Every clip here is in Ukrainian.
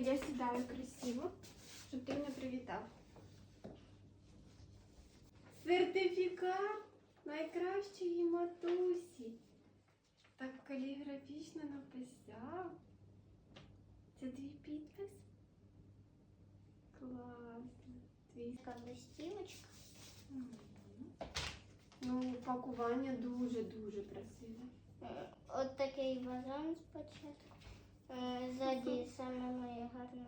Я сідаю красиво, щоб ти мене привітав. Сертифікат найкращої матусі. Так каліграфічно написав. Це твій підпис? Класно. Твій листівочка. Ну, пакування дуже-дуже красиве. Е, От такий вазон спочатку. Е, Ззаді саме моє гарне.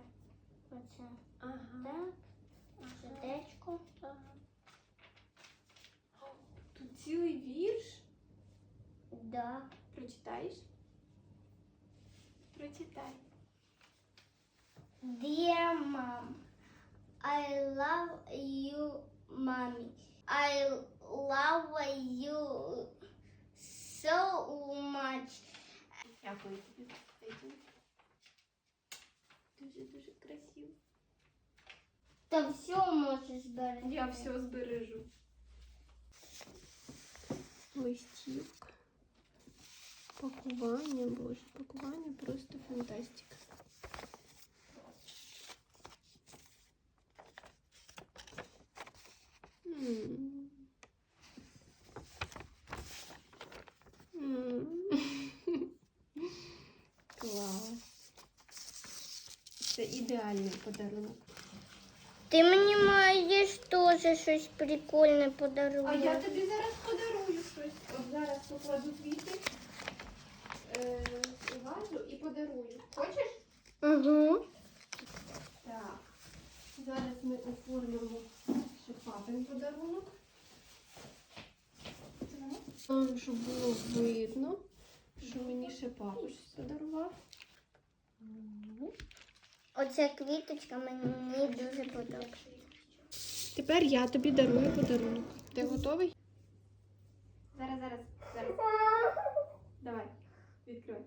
Оце Ага. так. Сердечко. Тут цілий вірш. Да. Прочитаєш? Прочитай. Dear mom, I love you, mommy. I love Дякую тобі. Дуже-дуже красиво. Та все можеш зберегти. Я все збережу. Листівка. Пакування, боже, пакування просто фантастика. М. М. Клас. Це ідеальний подарунок. Ти мені маєш теж щось прикольне подарувати. А я тобі зараз подарую щось. От зараз покладу квіти е, вазу і подарую. Хочеш? Угу. Так. Зараз ми оформимо ще папин подарунок. Так, щоб було видно, що мені ще папуч подарував. Оця квіточка мені дуже подобається. Тепер я тобі дарую подарунок. Ти готовий? Зараз, зараз, зараз. Давай, відкривай.